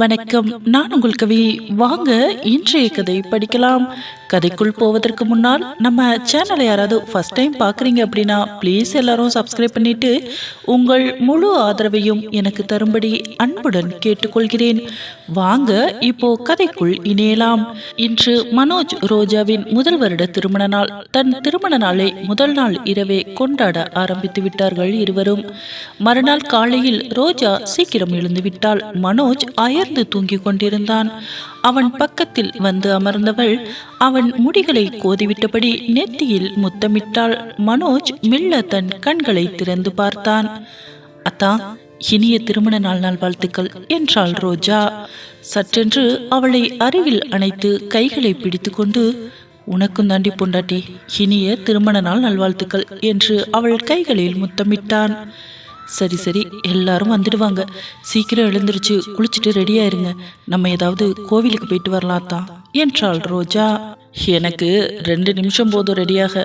வணக்கம். நான் உங்கள் கவி. வாங்க இன்றைய கதை படிக்கலாம். கதைக்குள் போவதற்கு முன்னால் நம்ம சேனலை யாராவது ஃபர்ஸ்ட் டைம் பார்க்குறீங்க அப்படின்னா ப்ளீஸ் எல்லாரும் சப்ஸ்கிரைப் பண்ணிட்டு உங்கள் முழு ஆதரவையும் எனக்கு தரும்படி அன்புடன் கேட்டுக்கொள்கிறேன். வாங்க இப்போ கதைக்குள் இணையலாம். இன்று மனோஜ் ரோஜாவின் முதல் வருட திருமண நாள். தன் திருமண நாளை முதல் நாள் இரவே கொண்டாட ஆரம்பித்து விட்டார்கள் இருவரும். மறுநாள் காலையில் ரோஜா சீக்கிரம் எழுந்து விட்டால் மனோஜ் அயர்ந்து தூங்கிக் கொண்டிருந்தான். அவன் பக்கத்தில் வந்து அமர்ந்தவள் அவன் முடிகளை கோதிவிட்டபடி நெத்தியில் முத்தமிட்டாள். மனோஜ் மில்ல தன் கண்களை திறந்து பார்த்தான். அத்தா இனிய திருமண நாள் நாள் வாழ்த்துக்கள் என்றாள் ரோஜா. சற்றென்று அவளை அருகில் அணைத்து கைகளை பிடித்துக்கொண்டு உனக்கும் தாண்டி பொண்டாட்டி இனிய திருமண நாள் நல்வாழ்த்துக்கள் என்று அவள் கைகளில் முத்தமிட்டான். சரி சரி எல்லாரும் வந்துடுவாங்க. சீக்கிரம் எழுந்திருச்சு குளிச்சுட்டு ரெடியாயிருங்க நம்ம ஏதாவது கோவிலுக்கு போயிட்டு வரலாம் தான் என்றாள் ரோஜா. எனக்கு ரெண்டு நிமிஷம் போதும் ரெடியாக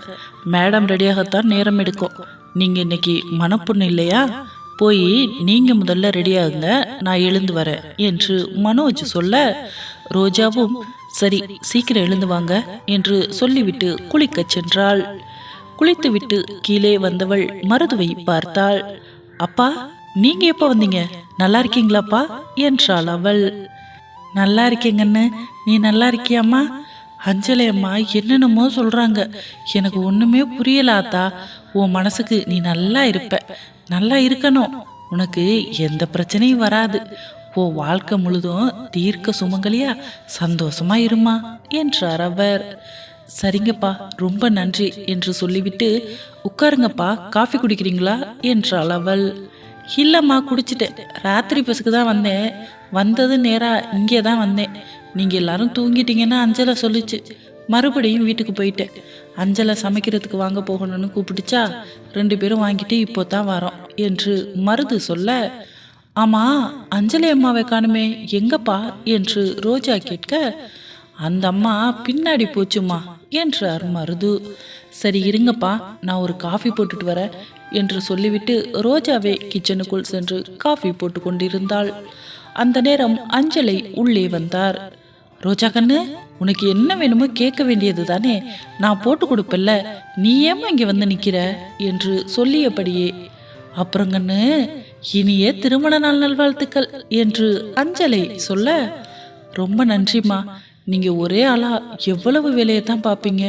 மேடம் ரெடியாகத்தான் நேரம் எடுக்கும். நீங்க இன்னைக்கு மனப்புண்ணு இல்லையா? போய் நீங்க முதல்ல ரெடியாகுங்க நான் எழுந்து வரேன் என்று மனோஜ் சொல்ல ரோஜாவும் சரி சீக்கிரம் எழுந்து வாங்க என்று சொல்லிவிட்டு குளிக்கச் சென்றாள். குளித்துவிட்டு கீழே வந்தவள் மருதுவை பார்த்தாள். அப்பா நீங்க எப்போ வந்தீங்க? நல்லா இருக்கீங்களாப்பா? என்றாள் அவள். நல்லா இருக்கேங்கன்னு நீ நல்லா இருக்கியாம்மா? அஞ்சலி அம்மா என்னென்னமோ சொல்றாங்க. எனக்கு ஒண்ணுமே புரியலாத்தா உன் மனசுக்கு நீ நல்லா இருப்ப. நல்லா இருக்கணும். உனக்கு எந்த பிரச்சனையும் வராது. உன் வாழ்க்கை முழுதும் தீர்க்க சுமங்கலியா சந்தோஷமா இருமா? என்றார் அவர். சரிங்கப்பா ரொம்ப நன்றி என்று சொல்லிவிட்டு உட்காருங்கப்பா காஃபி குடிக்கிறீங்களா? என்றாள் அவள். இல்லைம்மா குடிச்சிட்டேன். ராத்திரி பஸ்ஸுக்கு தான் வந்தேன். வந்தது நேராக இங்கே தான் வந்தேன். நீங்கள் எல்லாரும் தூங்கிட்டீங்கன்னா அஞ்சலை சொல்லிச்சு. மறுபடியும் வீட்டுக்கு போயிட்டேன். அஞ்சலை சமைக்கிறதுக்கு வாங்க போகணும்னு கூப்பிடுச்சா ரெண்டு பேரும் வாங்கிட்டு இப்போ தான் வரோம் என்று மருது சொல்ல ஆமா அஞ்சலி அம்மாவை காணுமே எங்கப்பா? என்று ரோஜா கேட்க அந்த அம்மா பின்னாடி போச்சுமா என்றார் மருது. சரி இருங்கப்பா நான் ஒரு காஃபி போட்டுட்டு வரேன் என்று சொல்லிவிட்டு ரோஜாவே கிச்சனுக்குள் சென்று காஃபி போட்டு கொண்டிருந்தாள். அந்த நேரம் அஞ்சலை உள்ளே வந்தார். ரோஜா கண்ணு உனக்கு என்ன வேணுமோ கேட்க வேண்டியது தானே நான் போட்டு கொடுப்பல்ல நீ ஏமா இங்கே வந்து நிற்கிற என்று சொல்லியபடியே அப்புறம் கண்ணு இனிய திருமண நாள் நல்வாழ்த்துக்கள் என்று அஞ்சலை சொல்ல ரொம்ப நன்றிம்மா நீங்கள் ஒரே ஆளா எவ்வளவு வேலையை தான் பார்ப்பீங்க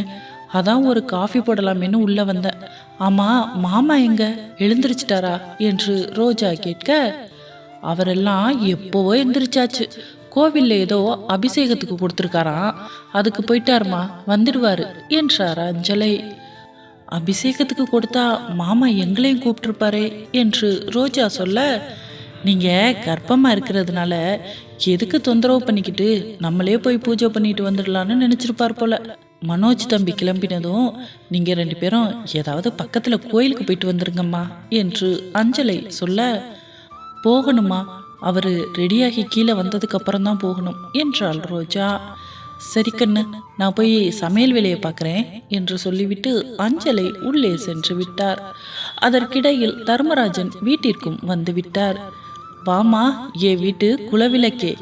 அதான் ஒரு காஃபி போடலாமேன்னு உள்ளே வந்தேன் ஆமாம் மாமா எங்க? எழுந்திருச்சிட்டாரா? என்று ரோஜா கேட்க அவரெல்லாம் எப்போவோ எந்திரிச்சாச்சு. கோவில்ல ஏதோ அபிஷேகத்துக்கு கொடுத்துருக்காராம். அதுக்கு போயிட்டாருமா வந்துடுவாரு என்றார் அஞ்சலை. அபிஷேகத்துக்கு கொடுத்தா மாமா எங்களையும் கூப்பிட்டுருப்பாரே என்று ரோஜா சொல்ல நீங்கள் கர்ப்பமாக இருக்கிறதுனால எதுக்கு தொந்தரவு பண்ணிக்கிட்டு நம்மளே போய் பூஜை பண்ணிட்டு வந்துடலான்னு நினச்சிருப்பார் போல. மனோஜ் தம்பி கிளம்பினதும் நீங்கள் ரெண்டு பேரும் ஏதாவது பக்கத்தில் கோயிலுக்கு போயிட்டு வந்துருங்கம்மா என்று அஞ்சலை சொல்ல போகணுமா அவர் ரெடியாகி கீழே வந்ததுக்கப்புறம் தான் போகணும் என்றாள் ரோஜா. சரி கண்ணு நான் போய் சமையல் வேலையை பார்க்குறேன் என்று சொல்லிவிட்டு அஞ்சலை உள்ளே சென்று விட்டார். அதற்கிடையில் தர்மராஜன் வீட்டிற்கும் வந்து விட்டார் வாமா ஏ வீட்டு குலவிளக்கே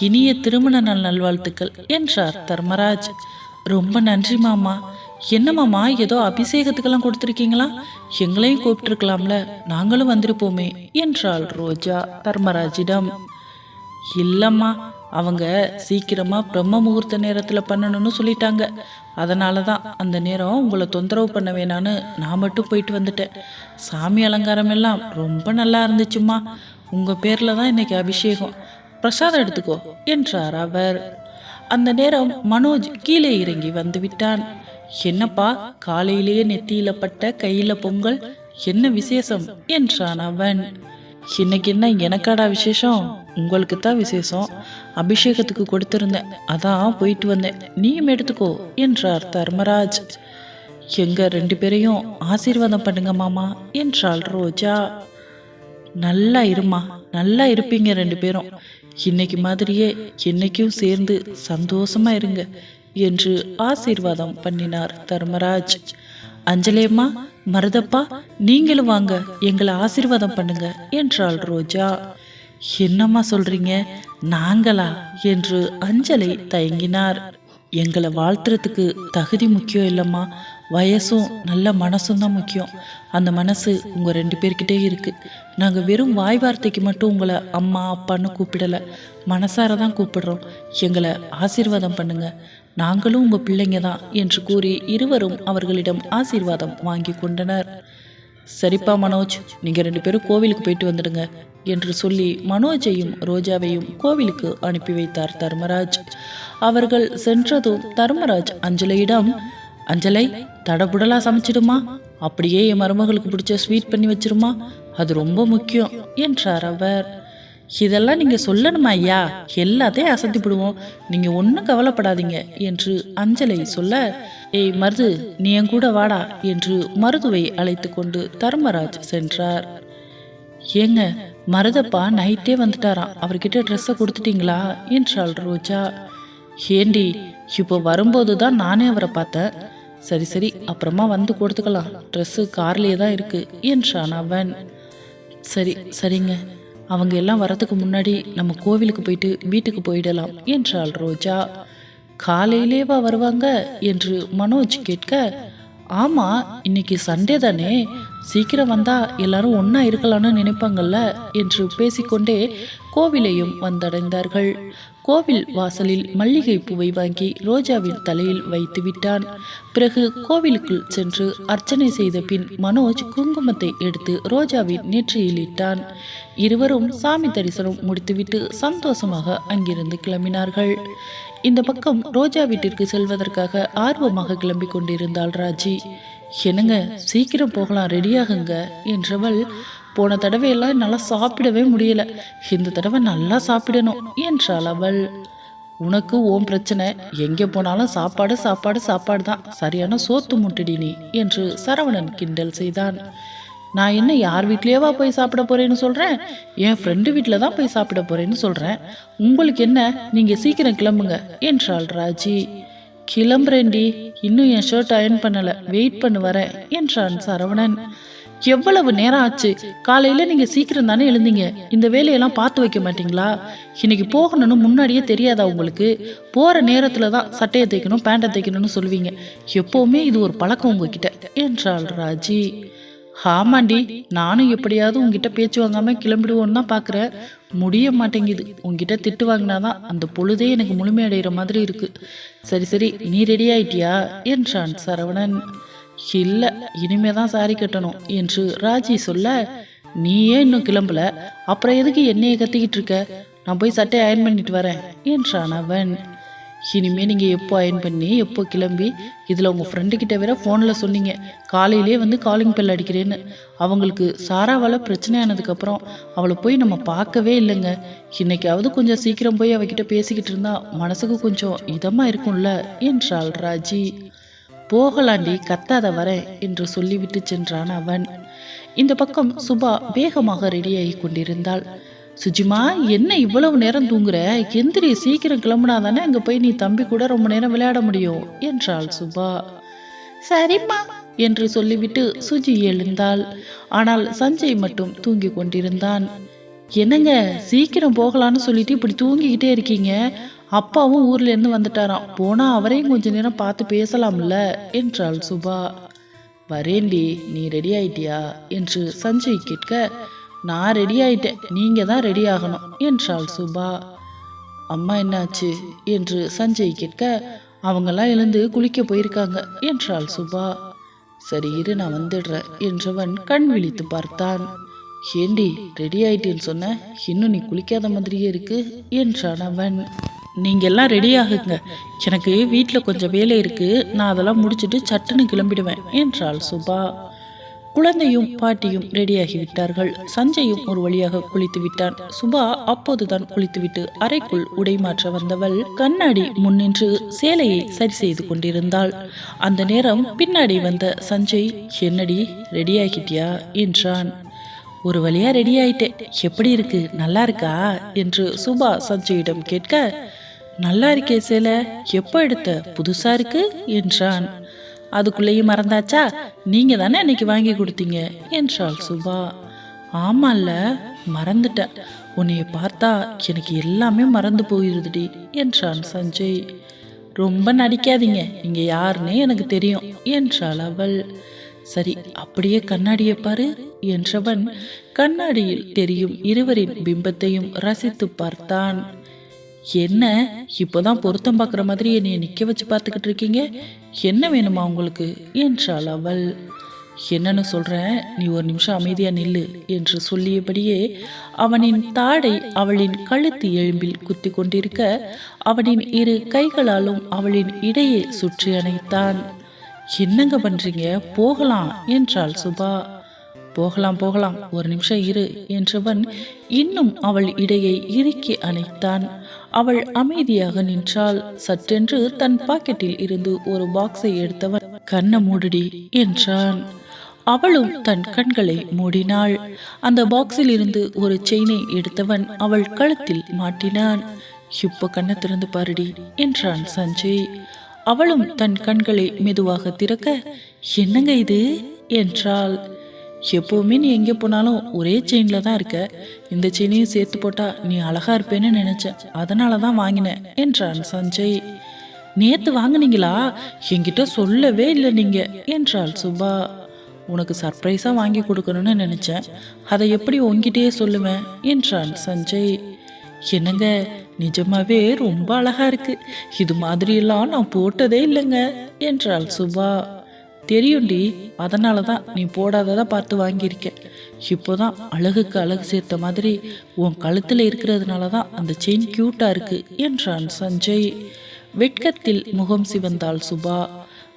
இனிய திருமண நாள் நல்வாழ்த்துக்கள் என்றார் தர்மராஜ். ரொம்ப நன்றி மாமா. என்ன மாமா ஏதோ அபிஷேகத்துக்கெல்லாம் கொடுத்துருக்கீங்களா? எங்களையும் கூப்பிட்டுருக்கலாம்ல. நாங்களும் வந்திருப்போமே என்றாள் ரோஜா தர்மராஜிடம். இல்லம்மா அவங்க சீக்கிரமா பிரம்ம முகூர்த்த நேரத்துல பண்ணணும்னு சொல்லிட்டாங்க. அதனால தான் அந்த நேரம் உங்களை தொந்தரவு பண்ண வேணான்னு நான் மட்டும் போயிட்டு வந்துட்டேன். சாமி அலங்காரம் எல்லாம் ரொம்ப நல்லா இருந்துச்சுமா உங்கள் பேரில் தான் இன்னைக்கு அபிஷேகம். பிரசாதம் எடுத்துக்கோ என்றார் அவர். அந்த நேரம் மனோஜ் கீழே இறங்கி வந்து விட்டான் என்னப்பா காலையிலேயே நெத்தியில பட்ட கையில பொங்கல் என்ன விசேஷம் என்றான் அவன். இன்னைக்கு என்ன எனக்காடா விசேஷம்? உங்களுக்கு தான் விசேஷம். அபிஷேகத்துக்கு கொடுத்திருந்தேன். அதான் போயிட்டு வந்தேன். நீயும் எடுத்துக்கோ என்றார் தர்மராஜ். எங்க ரெண்டு பேரையும் ஆசீர்வாதம் பண்ணுங்க மாமா என்றாள் ரோஜா. நல்லா இருமா நல்லா இருப்பீங்க ரெண்டு பேரும். இன்னைக்கு மாதிரியே என்னைக்கும் சேர்ந்து சந்தோஷமா இருங்க என்று ஆசீர்வாதம் பண்ணினார் தர்மராஜ். அஞ்சலியம்மா மருதப்பா நீங்களும் வாங்க எங்களை ஆசீர்வாதம் பண்ணுங்க என்றாள் ரோஜா. என்னம்மா சொல்றீங்க நாங்களா என்று அஞ்சலை தயங்கினார். எங்களை வாழ்த்துறதுக்கு தகுதி முக்கியம் இல்லைம்மா வயசும் நல்ல மனசும் தான் முக்கியம். அந்த மனசு உங்கள் ரெண்டு பேர்கிட்டே இருக்குது நாங்கள் வெறும் வாய் வார்த்தைக்கு மட்டும் உங்களை அம்மா அப்பான்னு கூப்பிடலை. மனசார தான் கூப்பிடுறோம். எங்களை ஆசீர்வாதம் பண்ணுங்க. நாங்களும் உங்கள் பிள்ளைங்க தான் என்று கூறி இருவரும் அவர்களிடம் ஆசீர்வாதம் வாங்கி கொண்டனர். சரிப்பா மனோஜ் நீங்கள் ரெண்டு பேரும் கோவிலுக்கு போயிட்டு வந்துடுங்க என்று சொல்லி மனோஜையும் ரோஜாவையும் கோவிலுக்கு அனுப்பி வைத்தார் தர்மராஜ். அவர்கள் சென்றதும் தர்மராஜ் அஞ்சலியிடம் அஞ்சலை தடபுடலாக சமைச்சிடுமா? அப்படியே என் மருமகளுக்கு பிடிச்ச ஸ்வீட் பண்ணி வச்சிருமா? அது ரொம்ப முக்கியம் என்றார் அவர். இதெல்லாம் நீங்கள் சொல்லணுமா ஐயா? எல்லாத்தையும் அசத்தி விடுவோம். ஒன்றும் கவலைப்படாதீங்க என்று அஞ்சலை சொல்ல ஏய் மருது நீ என் கூட வாடா என்று மருதுவை அழைத்து கொண்டு தர்மராஜ் சென்றார். ஏங்க மருதப்பா நைட்டே வந்துட்டாராம். அவர்கிட்ட ட்ரெஸ்ஸை கொடுத்துட்டீங்களா? என்றாள் ரோஜா. ஏண்டி இப்போ வரும்போது தான் நானே அவரை பார்த்தேன். சரி சரி அப்புறமா வந்து கொடுத்துக்கலாம். ட்ரெஸ்ஸு கார்லேயே தான் இருக்குது என்றான் அவன். சரி சரிங்க. அவங்க எல்லாம் வரத்துக்கு முன்னாடி நம்ம கோவிலுக்கு போயிட்டு வீட்டுக்கு போயிடலாம் என்றாள் ரோஜா. காலையிலேவா வருவாங்க என்று மனோஜ் கேட்க ஆமா இன்னைக்கு சண்டே தானே. சீக்கிரம் வந்தா எல்லாரும் ஒன்றா இருக்கலாம்னு நினைப்பாங்கல்ல என்று பேசிக்கொண்டே கோவிலையும் வந்தடைந்தார்கள். கோவில் வாசலில் மல்லிகை பூவை வாங்கி ரோஜாவின் தலையில் வைத்து விட்டான். பிறகு கோவிலுக்குள் சென்று அர்ச்சனை செய்த பின் மனோஜ் குங்குமத்தை எடுத்து ரோஜாவின் நெற்றியில் இட்டான். இருவரும் சாமி தரிசனம் முடித்துவிட்டு சந்தோஷமாக அங்கிருந்து கிளம்பினார்கள். இந்த பக்கம் ரோஜா வீட்டிற்கு செல்வதற்காக ஆர்வமாக கிளம்பி கொண்டிருந்தாள் ராஜி. என்னங்க சீக்கிரம் போகலாம் ரெடியாகுங்க என்றவள் போன தடவையெல்லாம் என்னால் சாப்பிடவே முடியல. இந்த தடவை நல்லா சாப்பிடணும் என்றாள் அவள். உனக்கு ஓம் பிரச்சனை. எங்கே போனாலும் சாப்பாடு சாப்பாடு சாப்பாடு தான் சரியான சோத்து முட்டடி நீ என்று சரவணன் கிண்டல் செய்தான். நான் என்ன யார் வீட்லேயேவா போய் சாப்பிட போறேன்னு சொல்கிறேன் என் ஃப்ரெண்டு வீட்டில் தான் போய் சாப்பிட போறேன்னு சொல்கிறேன் உங்களுக்கு என்ன? நீங்கள் சீக்கிரம் கிளம்புங்க என்றாள் ராஜி. கிளம்புறேன்டி. இன்னும் என் ஷர்ட் அயர்ன் பண்ணலை. வெயிட் பண்ணு வரேன் என்றான் சரவணன். எவ்வளவு நேரம் ஆச்சு? காலையில நீங்க சீக்கிரம் தானே எழுந்தீங்க. இந்த வேலையெல்லாம் பார்த்து வைக்க மாட்டீங்களா? இன்னைக்கு போகணும்னு முன்னாடியே தெரியாதா உங்களுக்கு? போற நேரத்துல தான் சட்டையை தைக்கணும் பேண்டை தைக்கணும்னு சொல்லுவீங்க. எப்பவுமே இது ஒரு பழக்கம் உங்ககிட்ட என்றாள் ராஜி. ஆமாண்டி நானும் எப்படியாவது உங்ககிட்ட பேச்சு வாங்காம கிளம்பிடுவோன்னு தான் பார்க்குறேன் முடிய மாட்டேங்குது. உங்ககிட்ட திட்டு வாங்கினாதான் அந்த பொழுதே எனக்கு முழுமையடைகிற மாதிரி இருக்கு. சரி சரி நீ ரெடி ஆயிட்டியா? என்றான் சரவணன். இல்லை இனிமே தான் சாரி கட்டணும் என்று ராஜி சொல்ல நீயே இன்னும் கிளம்பல. அப்புறம் எதுக்கு என்னையை கத்திக்கிட்டு இருக்க? நான் போய் சட்டையை அயன் பண்ணிட்டு வரேன் என்றான் அவன். இனிமே நீங்கள் எப்போ அயன் பண்ணி எப்போ கிளம்பி இதில் உங்கள் ஃப்ரெண்டுக்கிட்ட வேற ஃபோனில் சொன்னீங்க. காலையிலே வந்து காலிங் பெல் அடிக்கிறேன்னு. அவங்களுக்கு சாராவால் பிரச்சனையானதுக்கப்புறம் அவளை போய் நம்ம பார்க்கவே இல்லைங்க. இன்னைக்காவது கொஞ்சம் சீக்கிரம் போய் அவகிட்ட பேசிக்கிட்டு இருந்தா மனசுக்கு கொஞ்சம் இதமாக இருக்கும்ல என்றாள் ராஜி. போகலாண்டி கத்தாத வரேன் என்று சொல்லிவிட்டு சென்றான் அவன். இந்த பக்கம் சுபா வேகமாக ரெடியாகி கொண்டிருந்தாள். சுஜிமா என்ன இவ்வளவு நேரம் தூங்குற? எந்திரி சீக்கிரம் கிளம்புனா தானே அங்க போய் நீ தம்பி கூட ரொம்ப நேரம் விளையாட முடியும் என்றாள் சுபா. சரிம்மா என்று சொல்லிவிட்டு சுஜி எழுந்தாள். ஆனால் சஞ்சய் மட்டும் தூங்கி கொண்டிருந்தான். என்னங்க சீக்கிரம் போகலான்னு சொல்லிட்டு இப்படி தூங்கிக்கிட்டே இருக்கீங்க? அப்பாவும் ஊர்லேருந்து வந்துட்டாராம். போனால் அவரையும் கொஞ்ச நேரம் பார்த்து பேசலாம்ல என்றாள் சுபா. வரேண்டி நீ ரெடி ஆயிட்டியா? என்று சஞ்சய் கேட்க நான் ரெடி ஆயிட்டேன் நீங்க தான் ரெடி ஆகணும் என்றாள் சுபா. அம்மா என்னாச்சு? என்று சஞ்சய் கேட்க அவங்கெல்லாம் எழுந்து குளிக்க போயிருக்காங்க என்றாள் சுபா. சரி இரு நான் வந்துடுறேன் என்றவன் கண் விழித்து பார்த்தான். ஏண்டி ரெடி ஆயிட்டேன்னு சொன்ன இன்னும் நீ குளிக்காத மாதிரியே இருக்கு என்றான் அவன். நீங்க எல்லாம் ரெடி ஆகுங்க எனக்கு வீட்டில் கொஞ்சம் வேலை இருக்கு. நான் அதெல்லாம் முடிச்சுட்டு சட்டுன்னு கிளம்பிடுவேன் என்றாள் சுபா. குழந்தையும் பாட்டியும் ரெடியாகி விட்டார்கள். சஞ்சயும் ஒரு வழியாக குளித்து விட்டான். சுபா அப்போதுதான் குளித்துவிட்டு அறைக்குள் உடை மாற்ற வந்தவள். கண்ணாடி முன்னின்று சேலையை சரி செய்து கொண்டிருந்தாள். அந்த நேரம் பின்னாடி வந்த சஞ்சய் என்னடி ரெடியாகிட்டியா? என்றான். ஒரு வழியா ரெடி ஆயிட்டேன் எப்படி இருக்கு? நல்லா இருக்கா? என்று சுபா சஞ்சயிடம் கேட்க நல்லா இருக்கே சேலை எப்போ எடுத்த? புதுசா இருக்கு? என்றான். அதுக்குள்ளேயும் மறந்தாச்சா? நீங்க தானே அன்னைக்கு வாங்கி கொடுத்தீங்க? என்றாள் சுபா. ஆமால்ல மறந்துட்டேன் உன்னைய பார்த்தா எனக்கு எல்லாமே மறந்து போயிருதுடி என்றான் சஞ்சய். ரொம்ப நடிக்காதீங்க நீங்க யாருன்னே எனக்கு தெரியும் என்றாள் அவள். சரி அப்படியே கண்ணாடியை பாரு என்றவன் கண்ணாடியில் தெரியும் இருவரின் பிம்பத்தையும் ரசித்து பார்த்தான். என்ன? இப்போதான் பொருத்தம் பார்க்குற மாதிரி என்னை நிற்க வச்சு பார்த்துக்கிட்டு இருக்கீங்க? என்ன வேணுமா உங்களுக்கு? என்றாள் அவள். என்னன்னு சொல்கிறேன் நீ ஒரு நிமிஷம் அமைதியாக நில்லு என்று சொல்லியபடியே அவனின் தாடை அவளின் கழுத்து எலும்பில் குத்தி கொண்டிருக்க அவனின் இரு கைகளாலும் அவளின் இடையே சுற்றி அணைத்தான். என்னங்க பண்ணுறீங்க போகலாம் என்றாள் சுபா. போகலாம் போகலாம். ஒரு நிமிஷம் இரு என்றவன் இன்னும் அவள் இடையை இறுக்கி அணைத்தான். அவள் அமைதியாக நின்றாள். சற்றென்று தன் பாக்கெட்டில் இருந்து ஒரு பாக்ஸை எடுத்தவன் கண்ணை மூடுடி என்றான். அவளும் தன் கண்களை மூடினாள். அந்த பாக்ஸில் இருந்து ஒரு செயினை எடுத்தவன் அவள் கழுத்தில் மாட்டினான். இப்போ கண்ணை திறந்து பாருடி என்றான் சஞ்சய். அவளும் தன் கண்களை மெதுவாக திறக்க என்னங்க இது? என்றாள். எப்போவுமே நீ எங்கே போனாலும் ஒரே செயினில் தான் இருக்க. இந்த செயினையும் சேர்த்து போட்டால் நீ அழகா இருப்பேன்னு நினச்சேன். அதனால தான் வாங்கினேன் என்றான் சஞ்சய். நேற்று வாங்குனீங்களா? என்கிட்ட சொல்லவே இல்லை நீங்கள் என்றாள் சுபா. உனக்கு சர்ப்ரைஸாக வாங்கி கொடுக்கணும்னு நினச்சேன். அதை எப்படி உங்ககிட்டயே சொல்லுவேன் என்றான் சஞ்சய். என்னங்க நிஜமாவே ரொம்ப அழகா இருக்கு. இது மாதிரியெல்லாம் நான் போட்டதே இல்லைங்க என்றாள் சுபா. தெரியும்டி அதனால தான் நீ போடாததை பார்த்து வாங்கியிருக்க. இப்போதான் அழகுக்கு அழகு சேர்த்த மாதிரி உன் கழுத்தில் இருக்கிறதுனால தான் அந்த செயின் க்யூட்டாக இருக்கு என்றான் சஞ்சய். வெட்கத்தில் முகம் சிவந்தாள் சுபா.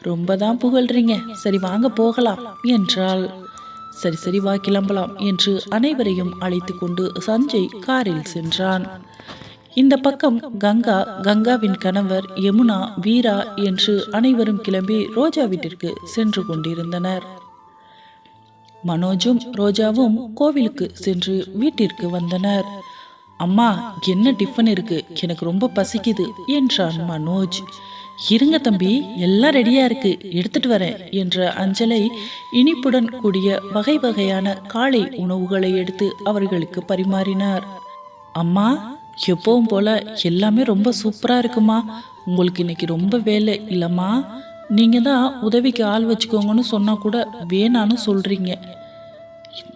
ரொம்ப தான் புகழ்றீங்க. சரி வாங்க போகலாம் என்றாள். சரி சரி வா கிளம்பலாம் என்று அனைவரையும் அழைத்து கொண்டு சஞ்சய் காரில் சென்றான். இந்த பக்கம் கங்கா கங்காவின் கணவர் யமுனா வீரா என்று அனைவரும் கிளம்பி ரோஜா வீட்டிற்கு சென்று கொண்டிருந்தனர். மனோஜும் ரோஜாவும் கோவிலுக்கு சென்று வீட்டிற்கு வந்தனர். அம்மா என்ன டிஃபன் இருக்கு? எனக்கு ரொம்ப பசிக்குது என்றான் மனோஜ். இருங்க தம்பி எல்லாம் ரெடியா இருக்கு. எடுத்துட்டு வரேன் என்ற அஞ்சலை இனிப்புடன் கூடிய வகை வகையான காலை உணவுகளை எடுத்து அவர்களுக்கு பரிமாறினார். அம்மா எப்பவும் போல எல்லாமே ரொம்ப சூப்பராக இருக்குமா? உங்களுக்கு இன்னைக்கு ரொம்ப வேலை இல்லைம்மா? நீங்கள் தான் உதவிக்கு ஆள் வச்சுக்கோங்கன்னு சொன்னால் கூட வேணான்னு சொல்கிறீங்க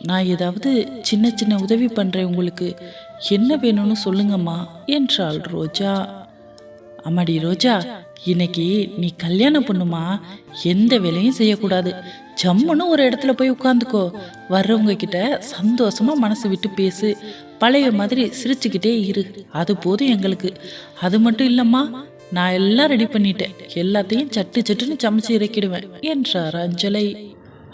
நான் ஏதாவது சின்ன சின்ன உதவி பண்ணுறேன் உங்களுக்கு. என்ன வேணும்னு சொல்லுங்கம்மா என்றாள் ரோஜா. அம்மாடி ரோஜா இன்னைக்கு நீ கல்யாணம் பண்ணுமா? எந்த வேலையும் செய்யக்கூடாது. ஜம்முன்னு ஒரு இடத்துல போய் உட்காந்துக்கோ. வர்றவங்க கிட்ட சந்தோஷமா மனசு விட்டு பேசு. பழைய மாதிரி சிரிச்சுக்கிட்டே இரு. அது போதும் எங்களுக்கு. அது மட்டும் இல்லம்மா நான் எல்லாம் ரெடி பண்ணிட்டேன். எல்லாத்தையும் சட்டு சட்டுன்னு சமைச்சு இறக்கிடுவேன் என்றார் அஞ்சலை.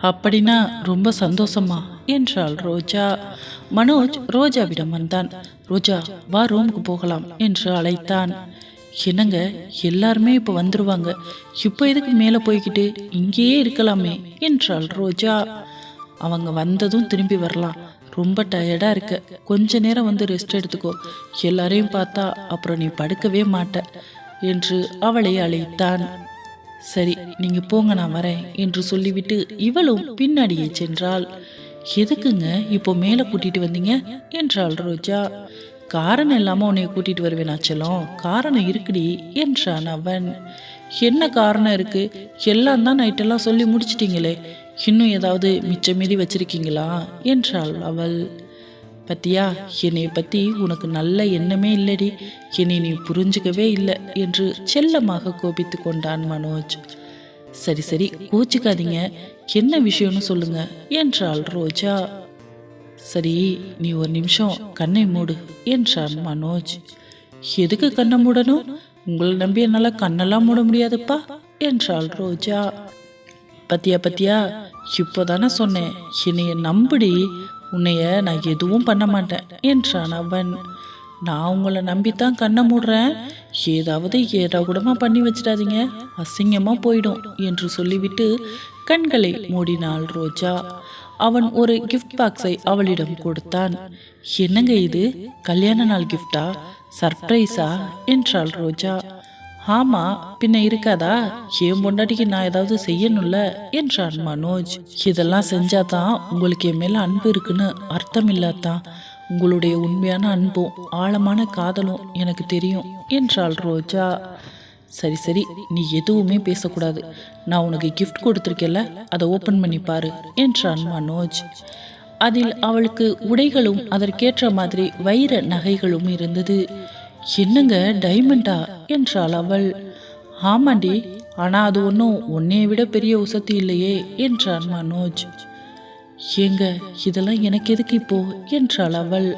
அப்படின்னா ரொம்ப சந்தோஷமா என்றாள் ரோஜா. மனோஜ் ரோஜாவிடம் வந்தான். ரோஜா வா ரூமுக்கு போகலாம் என்று அழைத்தான். என்னங்க எல்லாருமே இப்போ வந்துருவாங்க. இப்போ எதுக்கு மேலே போய்கிட்டு இங்கேயே இருக்கலாமே என்றாள் ரோஜா. அவங்க வந்ததும் திரும்பி வரலாம். ரொம்ப டயர்டாக இருக்க. கொஞ்ச நேரம் வந்து ரெஸ்ட் எடுத்துக்கோ. எல்லாரையும் பார்த்தா அப்புறம் நீ படுக்கவே மாட்ட என்று அவளை அழைத்தான். சரி நீங்க போங்க நான் வரேன் என்று சொல்லிவிட்டு இவளும் பின்னாடியே சென்றாள். எதுக்குங்க? இப்போ மேலே கூட்டிட்டு வந்தீங்க? என்றாள் ரோஜா. காரணம் இல்லாமல் உன்னை கூட்டிட்டு வருவேன் ஆச்சலம் காரணம் இருக்குடி என்றான் அவன். என்ன காரணம் இருக்கு? எல்லாம் தான் நைட்டெல்லாம் சொல்லி முடிச்சிட்டீங்களே. இன்னும் ஏதாவது மிச்சம் மீதி வச்சிருக்கீங்களா? என்றாள் அவள். பத்தியா என்னை பத்தி உனக்கு நல்ல எண்ணமே இல்லடி. என்னை நீ புரிஞ்சுக்கவே இல்லை என்று செல்லமாக கோபித்து கொண்டான் மனோஜ். சரி சரி கோச்சிக்காதீங்க. என்ன விஷயம்னு சொல்லுங்க என்றாள் ரோஜா. சரி நீ ஒரு நிமிஷம் கண்ணை மூடு என்றான் மனோஜ். எதுக்கு கண்ணை மூடணும்? உங்களை நம்பி என்னால் கண்ணெல்லாம் மூட முடியாதுப்பா என்றாள் ரோஜா. பத்தியா பத்தியா இப்போதானே சொன்னேன். என்னைய நம்புடி உன்னைய நான் எதுவும் பண்ண மாட்டேன் என்றான் அவன். நான் உங்களை நம்பித்தான் கண்ணை மூடுறேன். ஏதாவது ஏடாகுடமா பண்ணி வச்சிடாதீங்க. அசிங்கமா போயிடும் என்று சொல்லிவிட்டு கண்களை மூடினாள் ரோஜா. அவன் ஒரு கிஃப்ட் பாக்ஸை அவளிடம் கொடுத்தான். என்னங்க இது? கல்யாண நாள் கிஃப்டா சர்ப்ரைஸா என்றாள் ரோஜா. ஆமா பின்ன இருக்காதா? என் பொண்டாட்டிக்கு நான் ஏதாவது செய்யணும்ல? என்றான் மனோஜ். இதெல்லாம் செஞ்சாதான் உங்களுக்கு என் மேல அன்பு இருக்குன்னு அர்த்தம் இல்லாதான் உங்களுடைய உண்மையான அன்பும் ஆழமான காதலும் எனக்கு தெரியும் என்றாள் ரோஜா. சரி சரி நீ எதுவுமே பேசக்கூடாது. நான் உனக்கு கிஃப்ட் கொடுத்துருக்கேல்ல அதை ஓப்பன் பண்ணி பாரு என்றான் மனோஜ். அதில் அவளுக்கு உடைகளும் அதற்கேற்ற மாதிரி வைர நகைகளும் இருந்தது. என்னங்க டைமண்டா என்றாள் அவள். ஆமாண்டி ஆனால் அது ஒன்றும் உன்னைய விட பெரிய உசத்தி இல்லையே என்றான் மனோஜ். ஏங்க இதெல்லாம் எனக்கு எதுக்கு இப்போ? என்றாள் அவள்.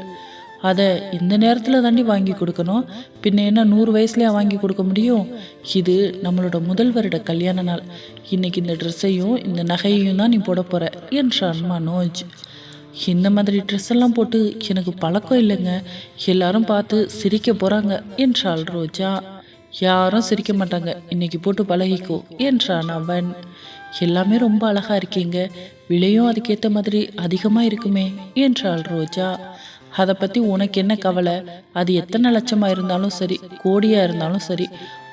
அதை இந்த நேரத்தில் தாண்டி வாங்கி கொடுக்கணும். பின்ன என்ன நூறு வயசுலேயே வாங்கி கொடுக்க முடியும்? இது நம்மளோட முதல் வருட கல்யாண நாள். இன்னைக்கு இந்த ட்ரெஸ்ஸையும் இந்த நகையையும் தான் நீ போட போற என்றான் மனோஜ். இந்த மாதிரி ட்ரெஸ் எல்லாம் போட்டு எனக்கு பழக்கம் இல்லைங்க. எல்லாரும் பார்த்து சிரிக்க போறாங்க என்றாள் ரோஜா. யாரும் சிரிக்க மாட்டாங்க. இன்னைக்கு போட்டு பழகிக்கோ என்றான் அவன். எல்லாமே ரொம்ப அழகா இருக்கீங்க. விலையும் அதுக்கேற்ற மாதிரி அதிகமாக இருக்குமே என்றாள் ரோஜா. அதை பற்றி உனக்கு என்ன கவலை? அது எத்தனை லட்சமாக இருந்தாலும் சரி கோடியாக இருந்தாலும் சரி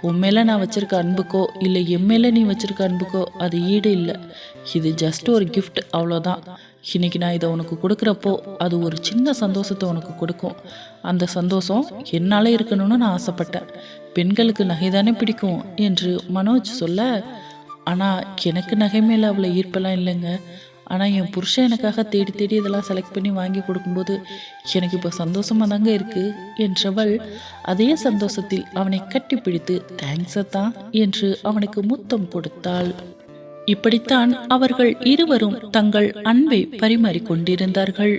உண்மையில நான் வச்சிருக்க அன்புக்கோ இல்லை எம்மையில நீ வச்சிருக்க அன்புக்கோ அது ஈடு இல்லை. இது ஜஸ்ட் ஒரு கிஃப்ட் அவ்வளோதான் இன்னைக்கு நான் இதை உனக்கு கொடுக்குறப்போ அது ஒரு சின்ன சந்தோஷத்தை உனக்கு கொடுக்கும். அந்த சந்தோஷம் என்னால் இருக்கணும்னு நான் ஆசைப்பட்டேன். பெண்களுக்கு நகை தானே பிடிக்கும் என்று மனோஜ் சொல்ல ஆனால் எனக்கு நகை மேலே அவ்வளோ ஈர்ப்பெல்லாம் இல்லைங்க. ஆனால் என் புருஷன் எனக்காக தேடி தேடி இதெல்லாம் செலக்ட் பண்ணி வாங்கி கொடுக்கும்போது எனக்கு இப்போ சந்தோஷமாக தாங்க இருக்குது என்றவள் அதே சந்தோஷத்தில் அவனை கட்டிப்பிடித்து தேங்க்ஸ் தான் என்று அவனுக்கு முத்தம் கொடுத்தாள். இப்படித்தான் அவர்கள் இருவரும் தங்கள் அன்பை பரிமாறிக்கொண்டிருந்தார்கள்.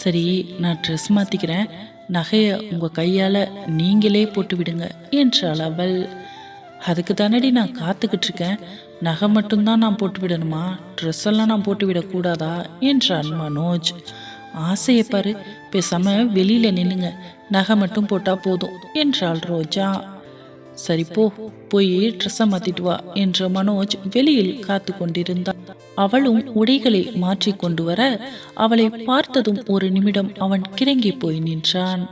சரி நான் ட்ரெஸ் மாற்றிக்கிறேன் நகையை உங்கள் கையால் நீங்களே போட்டு விடுங்க என்றாள் அவள். அதுக்கு தானடி நான் காத்துக்கிட்டு இருக்கேன் நகை மட்டும்தான் நான் போட்டு விடணுமா ட்ரெஸ் எல்லாம் நான் போட்டு விடக்கூடாதா என்றான் மனோஜ். ஆசையை பாரு பேசாம வெளியில நின்னுங்க நகை மட்டும் போட்டா போதும் என்றாள் ரோஜா. சரி போ போய் ட்ரெஸ்ஸை மாத்திட்டு வா என்ற மனோஜ் வெளியில் காத்து கொண்டிருந்தான் அவளும் உடைகளை மாற்றி கொண்டு வர அவளை பார்த்ததும் ஒரு நிமிடம் அவன் கிறங்கி போய் நின்றான்.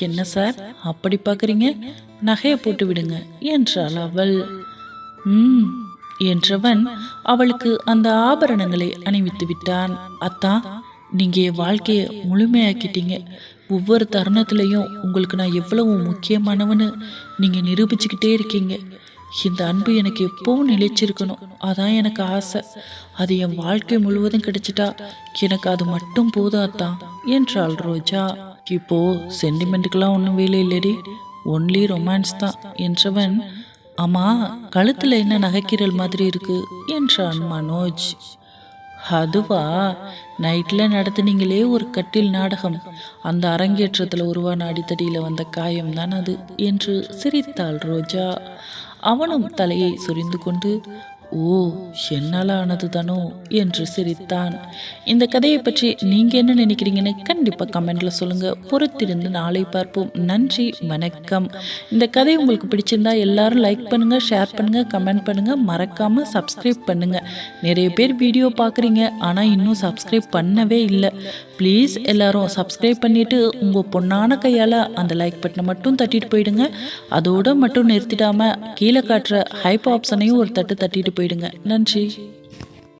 என்ன சார் அப்படி பார்க்குறீங்க நகையை போட்டு விடுங்க என்றாள் அவள். ம் என்றவன் அவளுக்கு அந்த ஆபரணங்களை அணிவித்து விட்டான். அத்தான் நீங்க வாழ்க்கையை முழுமையாக்கிட்டீங்க. ஒவ்வொரு தருணத்திலையும் உங்களுக்கு நான் எவ்வளவு முக்கியமானவன்னு நீங்கள் நிரூபிச்சுக்கிட்டே இருக்கீங்க. இந்த அன்பு எனக்கு எப்பவும் நிலைச்சிருக்கணும். அதான் எனக்கு ஆசை. அது என் வாழ்க்கை முழுவதும் கிடைச்சிட்டா எனக்கு அது மட்டும் போதாதான் என்றாள் ரோஜா. இப்போ சென்டிமெண்ட்டுக்கெல்லாம் ஒன்றும் வேலை இல்லடி. ஒன்லி ரொமான்ஸ் தான் என்றவன் அம்மா கழுத்தில் என்ன நகைக்கீரல் மாதிரி இருக்கு? என்றான் மனோஜ். அதுவா நைட்டில் நடத்துனீங்களே ஒரு கட்டில் நாடகம். அந்த அரங்கேற்றத்தில் உருவான அடித்தடியில் வந்த காயம்தான் அது என்று சிரித்தாள் ரோஜா. அவனும் தலையை சுரிந்து கொண்டு ஓ என்னால் ஆனது தானோ என்று சிரித்தான். இந்த கதையை பற்றி நீங்க என்ன நினைக்கிறீங்கன்னு கண்டிப்பா கமெண்ட்ல சொல்லுங்க. பொறுத்திருந்து நாளை பார்ப்போம். நன்றி வணக்கம். இந்த கதை உங்களுக்கு பிடிச்சிருந்தா எல்லாரும் லைக் பண்ணுங்க ஷேர் பண்ணுங்க கமெண்ட் பண்ணுங்க. மறக்காம சப்ஸ்கிரைப் பண்ணுங்க. நிறைய பேர் வீடியோ பார்க்குறீங்க. ஆனால் இன்னும் சப்ஸ்கிரைப் பண்ணவே இல்லை. ப்ளீஸ் எல்லாரும் சப்ஸ்கிரைப் பண்ணிட்டு உங்கள் பொண்ணான கையால் அந்த லைக் பட்டனை மட்டும் தட்டிட்டு போயிடுங்க. அதோட மட்டும் நிறுத்திடாமல் கீழே காட்டுற ஹைப் ஆப்ஷனையும் ஒரு தட்டு தட்டிட்டு போயிடுங்க. நன்றி.